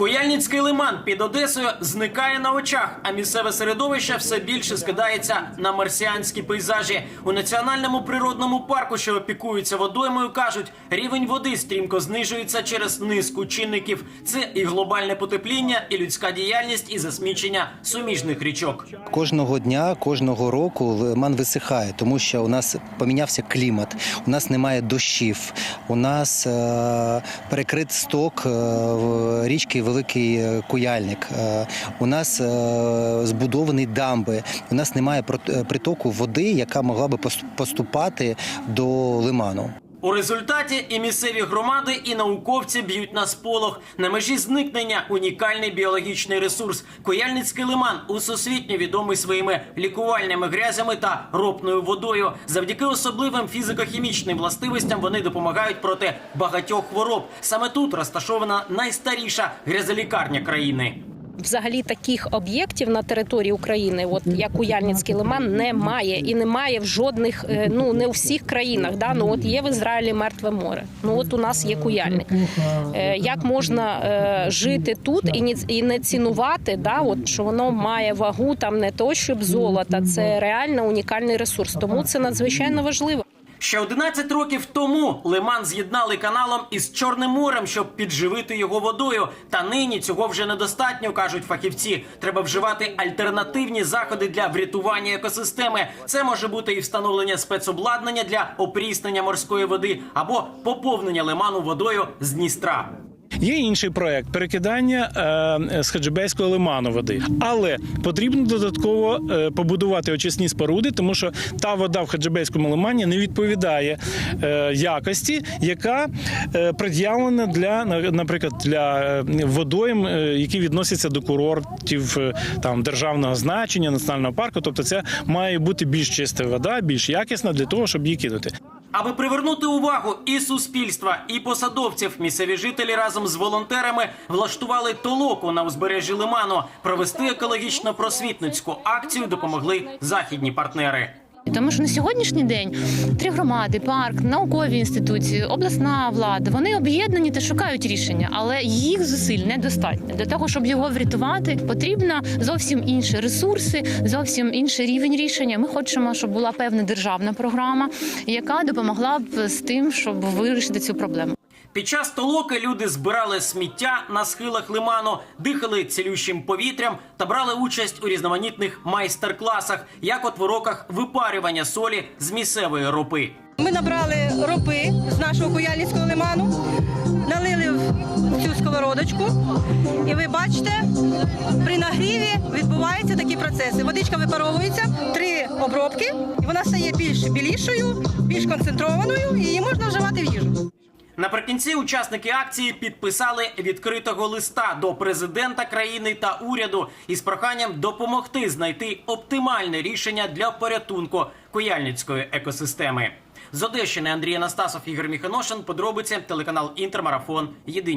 Куяльницький лиман під Одесою зникає на очах, а місцеве середовище все більше скидається на марсіанські пейзажі. У національному природному парку, що опікується водоймою, кажуть, рівень води стрімко знижується через низку чинників. Це і глобальне потепління, і людська діяльність, і засмічення суміжних річок. Кожного дня, кожного року лиман висихає, тому що у нас помінявся клімат, у нас немає дощів, у нас е, перекрит сток е, річки Великий е, Куяльник, е, у нас е, збудовані дамби, у нас немає притоку води, яка могла би поступати до лиману. У результаті і місцеві громади, і науковці б'ють на сполох. На межі зникнення унікальний біологічний ресурс. Кояльницький лиман усесвітньо відомий своїми лікувальними грязями та ропною водою. Завдяки особливим фізико-хімічним властивостям вони допомагають проти багатьох хвороб. Саме тут розташована найстаріша грязолікарня країни. Взагалі таких об'єктів на території України, от як Куяльницький лиман, немає і немає в жодних, е, ну не у всіх країнах. Да? Ну от є в Ізраїлі мертве море. Ну от у нас є куяльник. Е, Як можна е, жити тут і не цінувати, да? от що воно має вагу там не то, щоб золота, це реально унікальний ресурс. Тому це надзвичайно важливо. Ще 11 років тому лиман з'єднали каналом із Чорним морем, щоб підживити його водою. Та нині цього вже недостатньо, кажуть фахівці. Треба вживати альтернативні заходи для врятування екосистеми. Це може бути і встановлення спецобладнання для опріснення морської води або поповнення лиману водою з Дністра. Є інший проект перекидання е, з Хаджибейського лиману води, але потрібно додатково е, побудувати очисні споруди, тому що та вода в Хаджибейському лимані не відповідає е, якості, яка пред'явлена для наприклад для водойм, які відносяться до курортів там державного значення, національного парку. Тобто, це має бути більш чиста вода, більш якісна для того, щоб її кинути. Аби привернути увагу і суспільства, і посадовців, місцеві жителі разом з волонтерами влаштували толоку на узбережжі лиману. Провести екологічно-просвітницьку акцію допомогли західні партнери. Тому що на сьогоднішній день три громади, парк, наукові інституції, обласна влада вони об'єднані та шукають рішення, але їх зусиль недостатньо. Для того щоб його врятувати, потрібно зовсім інші ресурси, зовсім інший рівень рішення. Ми хочемо, щоб була певна державна програма, яка допомогла б з тим, щоб вирішити цю проблему. Під час толоки люди збирали сміття на схилах лиману, дихали цілющим повітрям та брали участь у різноманітних майстер-класах, як от в уроках випарювання солі з місцевої ропи. Ми набрали ропи з нашого Куяльницького лиману, налили в цю сковородочку, і ви бачите, при нагріві відбуваються такі процеси. Водичка випаровується, три обробки, і вона стає більш білішою, більш концентрованою, і її можна вживати в їжу. Наприкінці учасники акції підписали відкритого листа до президента країни та уряду із проханням допомогти знайти оптимальне рішення для порятунку куяльницької екосистеми. З Одещини Андрій Анастасов, Ігор Міханошин. Подробиці телеканал Інтермарафон. Єдині.